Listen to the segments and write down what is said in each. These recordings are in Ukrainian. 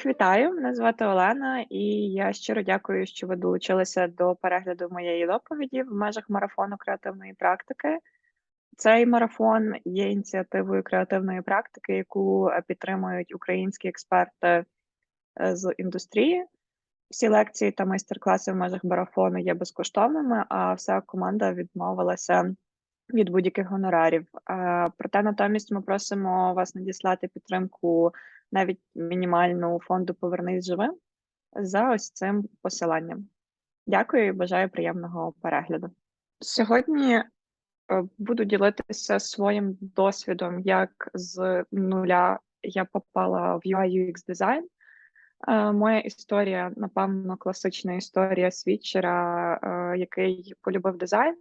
Всіх вітаю, мене звати Олена, і я щиро дякую, що ви долучилися до перегляду моєї доповіді в межах марафону креативної практики. Цей марафон є ініціативою креативної практики, яку е, підтримують українські експерти е, з індустрії. Всі лекції та майстер-класи в межах марафону є безкоштовними, а вся команда відмовилася від будь-яких гонорарів. Проте натомість ми просимо вас надіслати підтримку навіть мінімальну фонду Повернись живим за ось цим посиланням. Дякую і бажаю приємного перегляду. Сьогодні е, буду ділитися своїм досвідом, як з нуля я попала в UI UX дизайн. Е, моя історія, напевно, класична історія свідчера, е, який полюбив дизайн.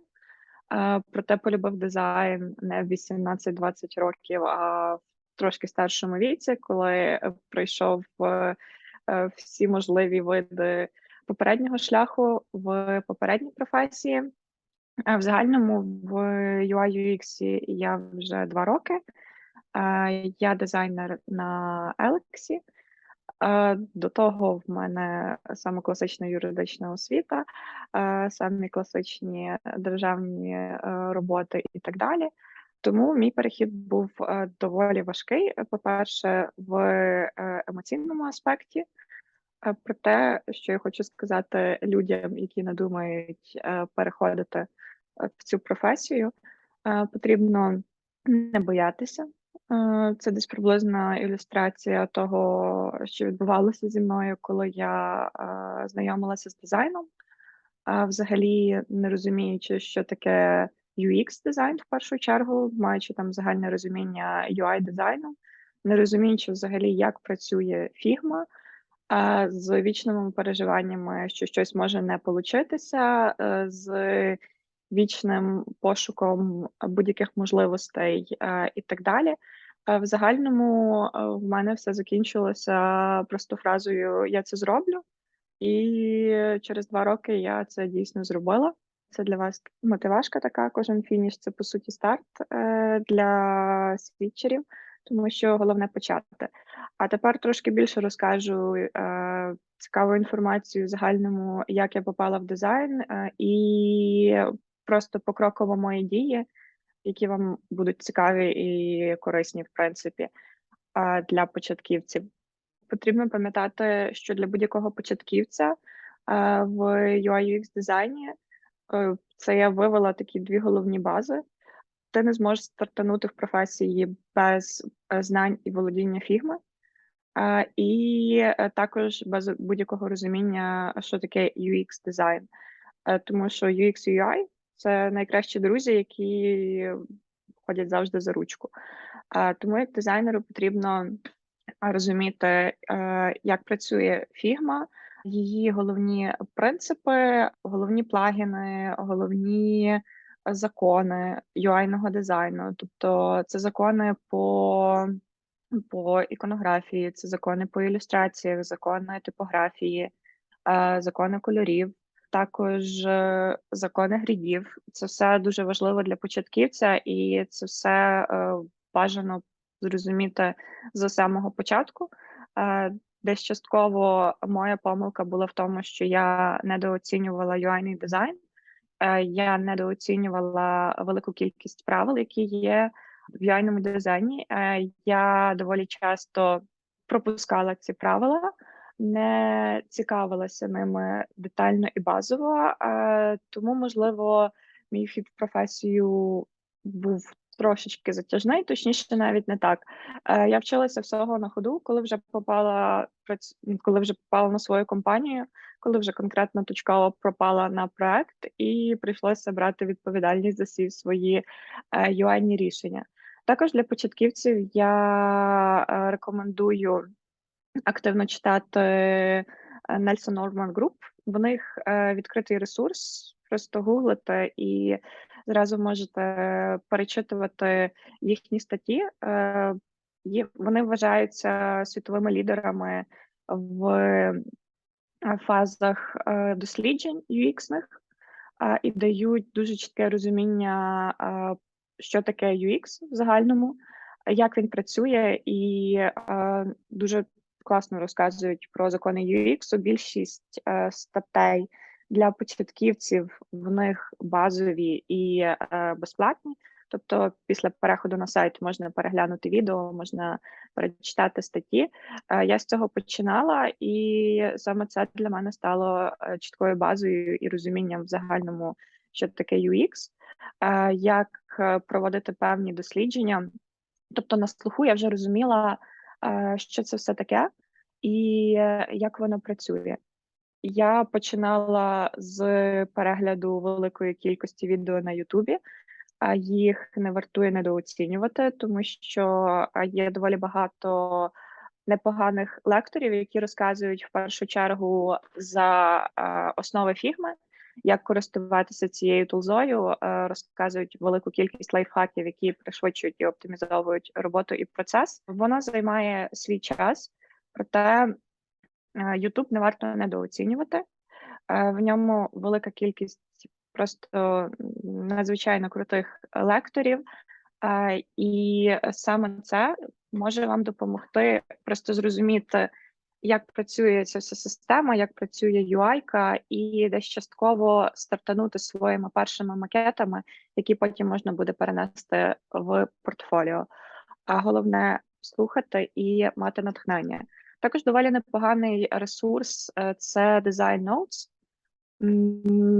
Проте полюбив дизайн не в 18-20 років, а в трошки старшому віці, коли е, пройшов е, всі можливі види попереднього шляху в попередній професії. В загальному в UI UX я вже два роки. Я дизайнер на Елексі. До того в мене саме класична юридична освіта, самі класичні державні роботи і так далі. Тому мій перехід був е, доволі важкий. По-перше, в е, емоційному аспекті. Е, про те, що я хочу сказати людям, які не думають переходити в цю професію, потрібно не боятися. Це десь приблизна ілюстрація того, що відбувалося зі мною, коли я знайомилася з дизайном, взагалі не розуміючи, що таке UX дизайн в першу чергу, маючи там загальне розуміння UI дизайну, не розуміючи взагалі, як працює фігма, з вічними переживаннями, що щось може не получитися, е, з вічним пошуком будь-яких можливостей е, і так далі. Е, в загальному в мене все закінчилося просто фразою Я це зроблю, і через два роки я це дійсно зробила. Це для вас мотивашка така, кожен фініш це по суті старт е, для свідчерів, тому що головне почати. А тепер трошки більше розкажу е, цікаву інформацію загальному, як я попала в дизайн, е, і просто покроково мої дії, які вам будуть цікаві і корисні, в принципі, для початківців. Потрібно пам'ятати, що для будь-якого початківця в UI UX дизайні. Е, це я вивела такі дві головні бази. Ти не зможеш стартанути в професії без е, знань і володіння фігми, і е, також без будь-якого розуміння, що таке UX дизайн. Тому що UX UI це найкращі друзі, які ходять завжди за ручку. Тому як дизайнеру потрібно розуміти, як працює фігма її головні принципи, головні плагіни, головні закони UI-ного дизайну. Тобто це закони по по іконографії, це закони по ілюстраціях, закони типографії, закони кольорів, також е, закони грідів. Це все дуже важливо для початківця, і це все е, бажано зрозуміти з самого початку. Е, Десь частково моя помилка була в тому, що я недооцінювала UI дизайн, я недооцінювала велику кількість правил, які є в UI дизайні. Я доволі часто пропускала ці правила, не цікавилася ними детально і базово, тому, можливо, мій вхід в професію був трошечки затяжний, точніше, навіть не так. Е, Я вчилася всього на ходу, коли вже попала коли вже попала на свою компанію, коли вже конкретно точково пропала на проект, і прийшлося брати відповідальність за всі свої е, рішення. Також для початківців я е, рекомендую активно читати е, Nelson Norman Group. В них е, відкритий ресурс, просто гуглите і зразу можете перечитувати їхні статті. Е, вони вважаються світовими лідерами в фазах досліджень UX-них. і дають дуже чітке розуміння, що таке UX в загальному, як він працює, і дуже класно розказують про закони UX. Більшість е, статей для початківців в них базові і е, безплатні. Тобто, після переходу на сайт можна переглянути відео, можна перечитати статті. Е, Я з цього починала, і саме це для мене стало е, чіткою базою і розумінням в загальному, що таке UX, е, як е, проводити певні дослідження. Тобто, на слуху я вже розуміла, що це все таке і е, як воно працює. Я починала з перегляду великої кількості відео на Ютубі, а їх не вартує недооцінювати, тому що є доволі багато непоганих лекторів, які розказують в першу чергу за основи фігми, як користуватися цією тулзою, розказують велику кількість лайфхаків, які пришвидшують і оптимізовують роботу і процес. Воно займає свій час, проте YouTube не варто недооцінювати. Е, В ньому велика кількість просто надзвичайно крутих лекторів, е, і саме це може вам допомогти просто зрозуміти, як працює ця вся система, як працює UI, і десь частково стартанути своїми першими макетами, які потім можна буде перенести в портфоліо. А головне слухати і мати натхнення. Також доволі непоганий ресурс е, це Design Notes.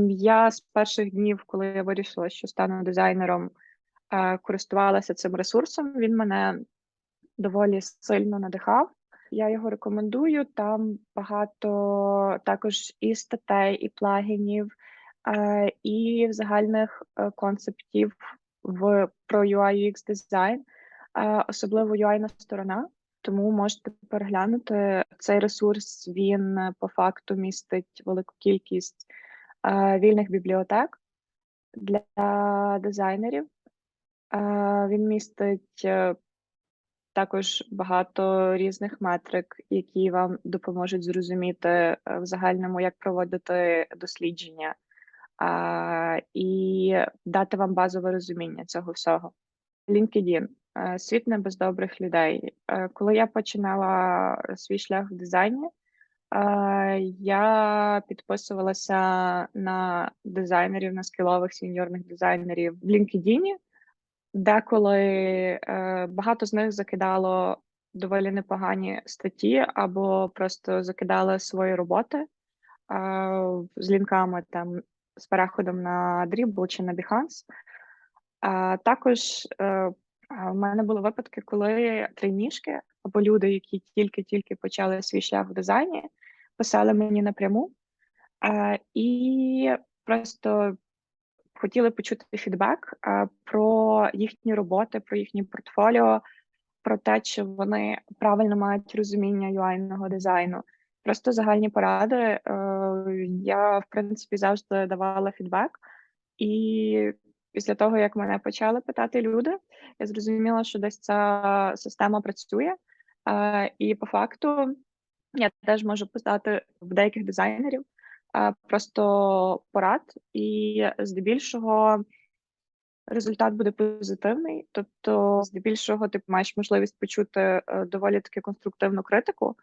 Я з перших днів, коли я вирішила, що стану дизайнером, е, користувалася цим ресурсом. Він мене доволі сильно надихав. Я його рекомендую. Там багато також і статей, і плагінів, е, і загальних е, концептів в про UI UX дизайн, е, особливо UI сторона. Тому можете переглянути цей ресурс. Він по факту містить велику кількість вільних бібліотек для дизайнерів. Він містить також багато різних метрик, які вам допоможуть зрозуміти е, в загальному, як проводити дослідження, е, і дати вам базове розуміння цього всього. LinkedIn. Е, Світ не без добрих людей. Е, Коли я починала свій шлях в дизайні, я підписувалася на дизайнерів, на скілових сеньорних дизайнерів в LinkedIn. Деколи е, багато з них закидало доволі непогані статті або просто закидали свої роботи е, з лінками там з переходом на Dribble чи на Behance. А також е, в мене були випадки, коли трейнішки або люди, які тільки-тільки почали свій шлях в дизайні, писали мені напряму е, і просто хотіли почути фідбек е, про їхні роботи, про їхнє портфоліо, про те, чи вони правильно мають розуміння UI-ного дизайну. Просто загальні поради. Е, я, в принципі, завжди давала фідбек. І після того, як мене почали питати люди, я зрозуміла, що десь ця система працює. Е, І по факту я теж можу писати в деяких дизайнерів просто порад, і здебільшого результат буде позитивний. Тобто, здебільшого, ти маєш можливість почути е, доволі таки конструктивну критику.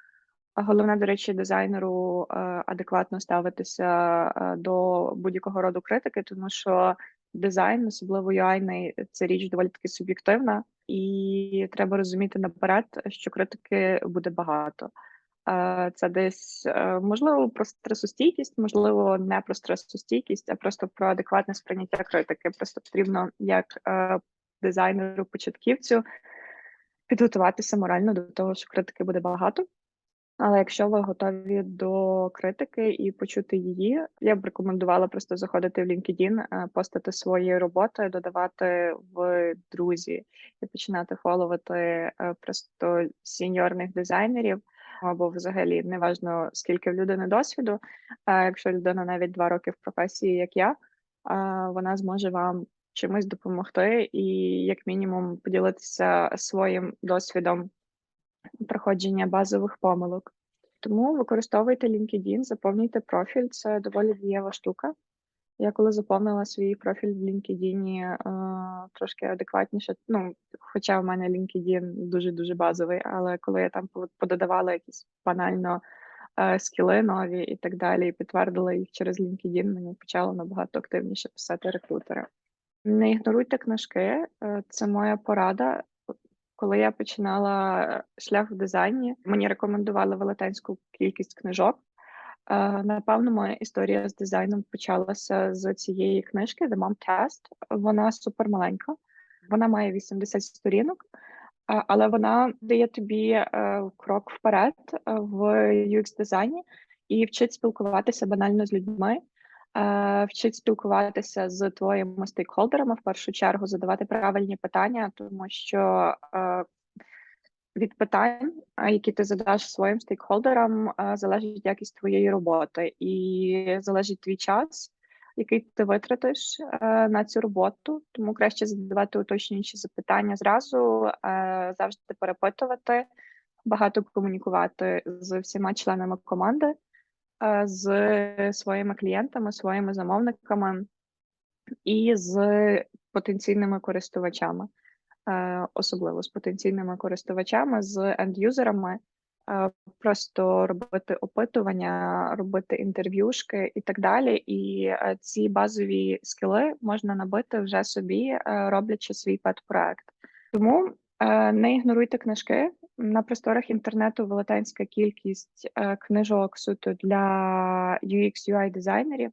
Головне, до речі, дизайнеру е, адекватно ставитися е, до будь-якого роду критики, тому що дизайн, особливо UI, це річ доволі таки суб'єктивна, і треба розуміти наперед, що критики буде багато. Е, Це десь е, можливо про стресостійкість, можливо, не про стресостійкість, а просто про адекватне сприйняття критики. Просто потрібно як е, дизайнеру початківцю підготуватися морально до того, що критики буде багато. Але якщо ви готові до критики і почути її, я б рекомендувала просто заходити в LinkedIn, постати свої роботи, додавати в друзі і починати фоловити просто сіньорних дизайнерів. Або взагалі неважно скільки в людини досвіду. А якщо людина навіть два роки в професії, як я, вона зможе вам чимось допомогти і, як мінімум, поділитися своїм досвідом проходження базових помилок. Тому використовуйте LinkedIn, заповнюйте профіль, це доволі дієва штука. Я коли заповнила свій профіль в LinkedIn, е, трошки адекватніше, ну, хоча в мене LinkedIn дуже-дуже базовий, але коли я там по- пододавала якісь банально е, скіли нові і так далі, і підтвердила їх через LinkedIn, мені почало набагато активніше писати рекрутери. Не ігноруйте книжки, е, це моя порада. Коли я починала шлях в дизайні, мені рекомендували велетенську кількість книжок. Е, Напевно, моя історія з дизайном почалася з цієї книжки The Mom Test. Вона супер маленька, вона має 80 сторінок, але вона дає тобі е, крок вперед е, в UX дизайні і вчить спілкуватися банально з людьми, е, вчить спілкуватися з твоїми стейкхолдерами в першу чергу, задавати правильні питання, тому що е, від питань, які ти задаш своїм стейкхолдерам, залежить якість твоєї роботи і залежить твій час, який ти витратиш е, на цю роботу. Тому краще задавати уточнюючі запитання зразу, е, завжди перепитувати, багато комунікувати з всіма членами команди, е, з своїми клієнтами, своїми замовниками і з потенційними користувачами особливо з потенційними користувачами, з ендюзерами, е, просто робити опитування, робити інтерв'юшки і так далі. І е, ці базові скіли можна набити вже собі, е, роблячи свій пет-проект. Тому е, не ігноруйте книжки. На просторах інтернету велетенська кількість е, книжок суто для UX UI дизайнерів,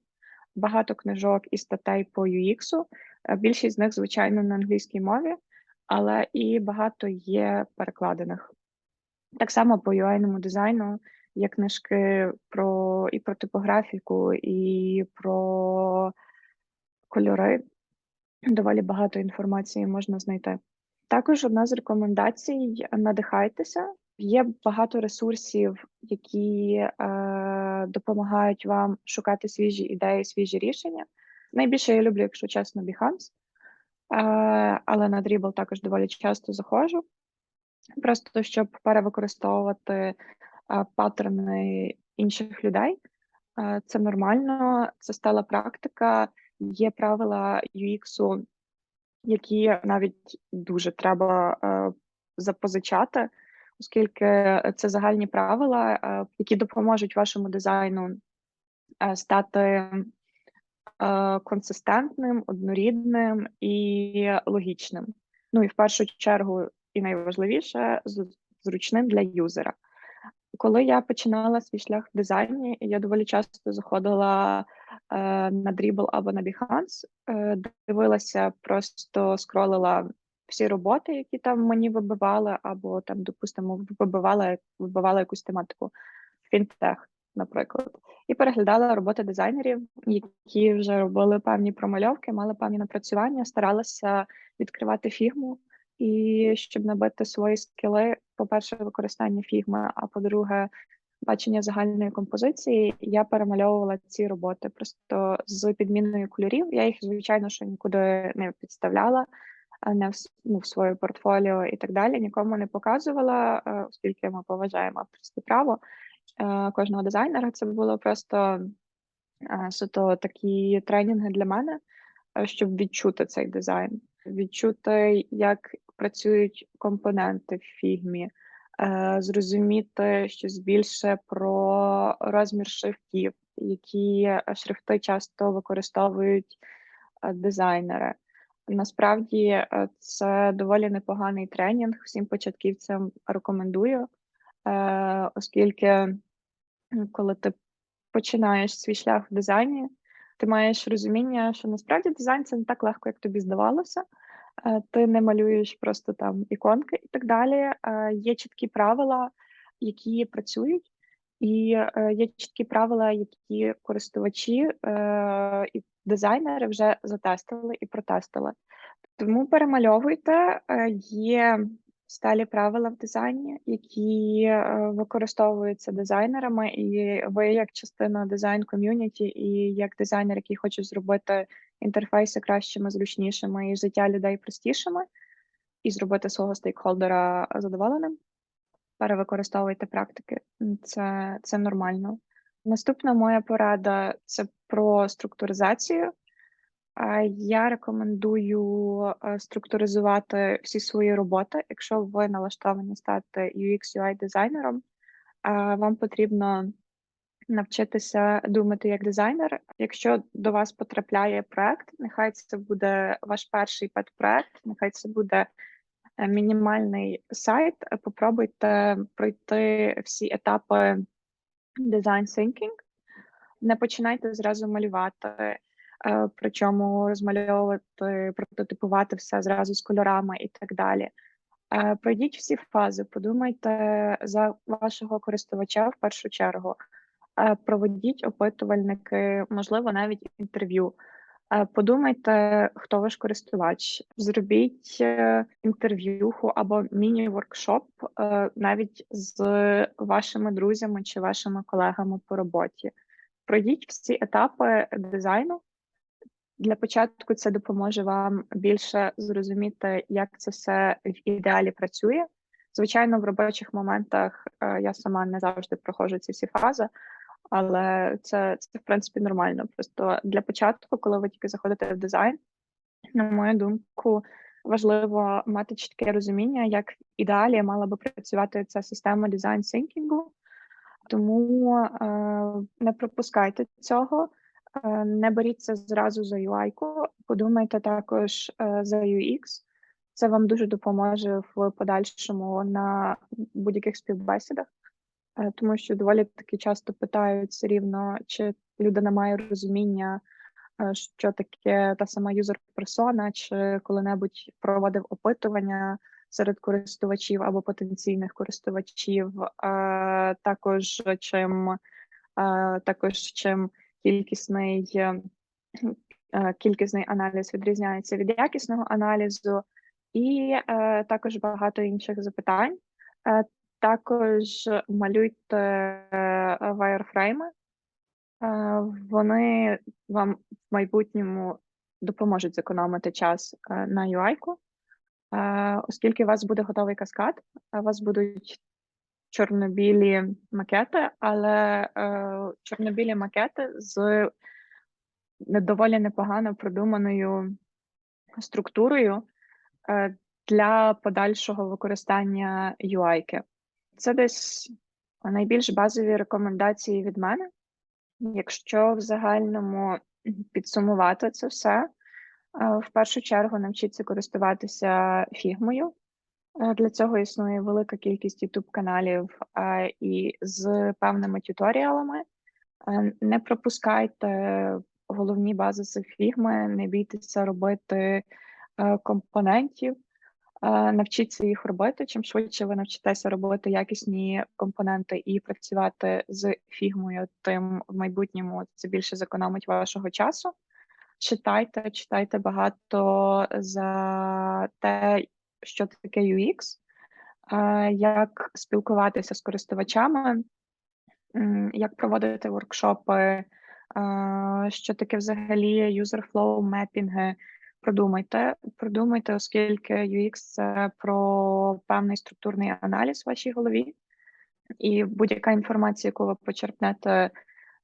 багато книжок і статей по UX. Е, Більшість з них, звичайно, на англійській мові але і багато є перекладених. Так само по UI дизайну є книжки про і про типографіку, і про кольори. Доволі багато інформації можна знайти. Також одна з рекомендацій: надихайтеся. Є багато ресурсів, які е, допомагають вам шукати свіжі ідеї, свіжі рішення. Найбільше я люблю, якщо чесно, Behance. Е, але на Dribble також доволі часто заходжу, просто щоб перевикористовувати е, паттерни інших людей. Е, Це нормально, це стала практика. Є правила UX, які навіть дуже треба запозичати, оскільки це загальні правила, які допоможуть вашому дизайну стати консистентним, однорідним і логічним. Ну і в першу чергу, і найважливіше, зручним для юзера. Коли я починала свій шлях в дизайні, я доволі часто заходила е, на Dribble або на Behance, е, дивилася, просто скролила всі роботи, які там мені вибивали, або там, допустимо, вибивала, вибивала якусь тематику фінтех, наприклад, і переглядала роботи дизайнерів, які вже робили певні промальовки, мали певні напрацювання, старалася відкривати фігму. І щоб набити свої скіли, по-перше, використання фігми, а по-друге, бачення загальної композиції, я перемальовувала ці роботи просто з підміною кольорів. Я їх, звичайно, що нікуди не підставляла, не в, ну, в своє портфоліо і так далі. Нікому не показувала, е, оскільки ми поважаємо авторське право е, кожного дизайнера. Це було просто е, суто такі тренінги для мене, е, щоб відчути цей дизайн, відчути, як працюють компоненти в фігмі, е, зрозуміти щось більше про розмір шрифтів, які е, шрифти часто використовують е, дизайнери. Насправді е, це доволі непоганий тренінг. Всім початківцям рекомендую, е, оскільки коли ти починаєш свій шлях в дизайні, ти маєш розуміння, що насправді дизайн це не так легко, як тобі здавалося. Е, Ти не малюєш просто там іконки і так далі. Е, Є чіткі правила, які працюють, і є чіткі правила, які користувачі і дизайнери вже затестили і протестили. Тому перемальовуйте. Є сталі правила в дизайні, які е, використовуються дизайнерами, і ви, як частина дизайн ком'юніті, і як дизайнер, який хоче зробити інтерфейси кращими, зручнішими і життя людей простішими, і зробити свого стейкхолдера задоволеним. Перевикористовуйте практики. Це, це нормально. Наступна моя порада це про структуризацію. Я рекомендую, е, структуризувати всі свої роботи. Якщо ви налаштовані стати UX, UI дизайнером, вам потрібно навчитися думати як дизайнер. Якщо до вас потрапляє проект, нехай це буде ваш перший пет-проект, нехай це буде, е, мінімальний сайт. Е, попробуйте пройти всі етапи design thinking. Не починайте зразу малювати, е, причому розмальовувати, прототипувати все зразу з кольорами і так далі. Е, пройдіть всі фази, подумайте за вашого користувача в першу чергу. Е, проведіть опитувальники, можливо, навіть інтерв'ю. Е, подумайте, хто ваш користувач. Зробіть е, інтерв'юху або міні-воркшоп е, навіть з вашими друзями чи вашими колегами по роботі. Пройдіть всі етапи дизайну. Для початку це допоможе вам більше зрозуміти, як це все в ідеалі працює. Звичайно, в робочих моментах е, я сама не завжди проходжу ці всі фази, але це, це в принципі нормально. Просто для початку, коли ви тільки заходите в дизайн, на мою думку, важливо мати чітке розуміння, як в ідеалі мала би працювати ця система дизайн синкінгу. Тому е, не пропускайте цього, не беріться зразу за UI-ку, подумайте також е, за UX. Це вам дуже допоможе в подальшому на будь-яких співбесідах, е, тому що доволі таки часто питають все рівно, чи людина має розуміння, е, що таке та сама юзер-персона, чи коли-небудь проводив опитування серед користувачів або потенційних користувачів, е, також чим е, також чим кількісний е, кількісний аналіз відрізняється від якісного аналізу, і е, також багато інших запитань. Е, також малюйте е, вайерфрейми. Е, вони вам в майбутньому допоможуть зекономити час е, на UI-ку. Е, оскільки у вас буде готовий каскад, у вас будуть чорно-білі макети, але е, чорно-білі макети з доволі непогано продуманою структурою е, для подальшого використання UI-ки. Це десь найбільш базові рекомендації від мене. Якщо в загальному підсумувати це все, в першу чергу навчіться користуватися фігмою. Для цього існує велика кількість youtube каналів і з певними тюторіалами. Не пропускайте головні базиси фігми, не бійтеся робити компонентів, навчіться їх робити. Чим швидше ви навчитеся робити якісні компоненти і працювати з фігмою, тим в майбутньому це більше зекономить вашого часу читайте, читайте багато за те, що таке UX, як спілкуватися з користувачами, як проводити воркшопи, що таке взагалі user flow мепінги. Продумайте, продумайте, оскільки UX це про певний структурний аналіз в вашій голові, і будь-яка інформація, яку ви почерпнете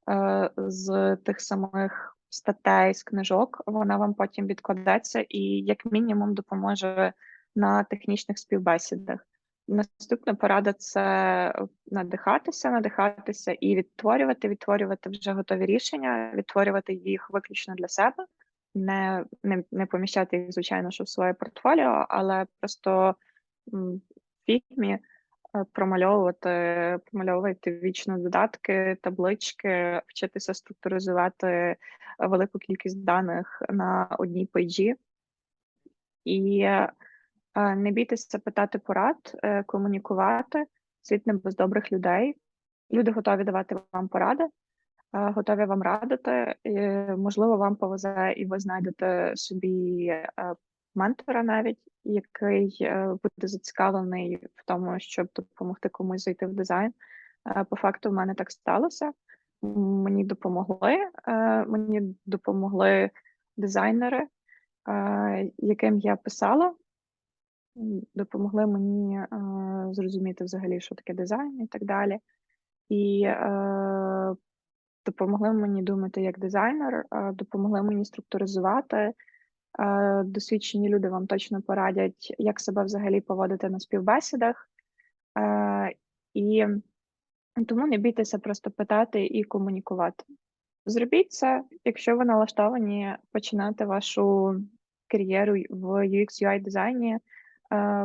е, з тих самих статей з книжок, вона вам потім відкладеться і, як мінімум, допоможе на технічних співбесідах. Наступна порада це надихатися, надихатися і відтворювати, відтворювати вже готові рішення, відтворювати їх виключно для себе, не не, не поміщати їх, звичайно, що в своє портфоліо, але просто в фігмі Е, промальовувати, промальовувати вічно додатки, таблички, вчитися структуризувати велику кількість даних на одній пейджі. І не бійтеся питати порад, е, комунікувати. Світ не без добрих людей. Люди готові давати вам поради, готові вам радити. Можливо, вам повезе, і ви знайдете собі ментора навіть, який е, буде зацікавлений в тому, щоб допомогти комусь зайти в дизайн. Е, по факту, в мене так сталося. Мені допомогли. Е, мені допомогли дизайнери, яким я писала. Допомогли мені зрозуміти взагалі, що таке дизайн і так далі. І допомогли мені думати як дизайнер, е, допомогли мені структуризувати. Е, Досвідчені люди вам точно порадять, як себе взагалі поводити на співбесідах. Е, І тому не бійтеся просто питати і комунікувати. Зробіть це, якщо ви налаштовані починати вашу кар'єру в UX UI дизайні, е,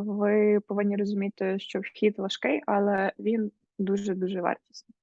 ви повинні розуміти, що вхід важкий, але він дуже дуже вартісний.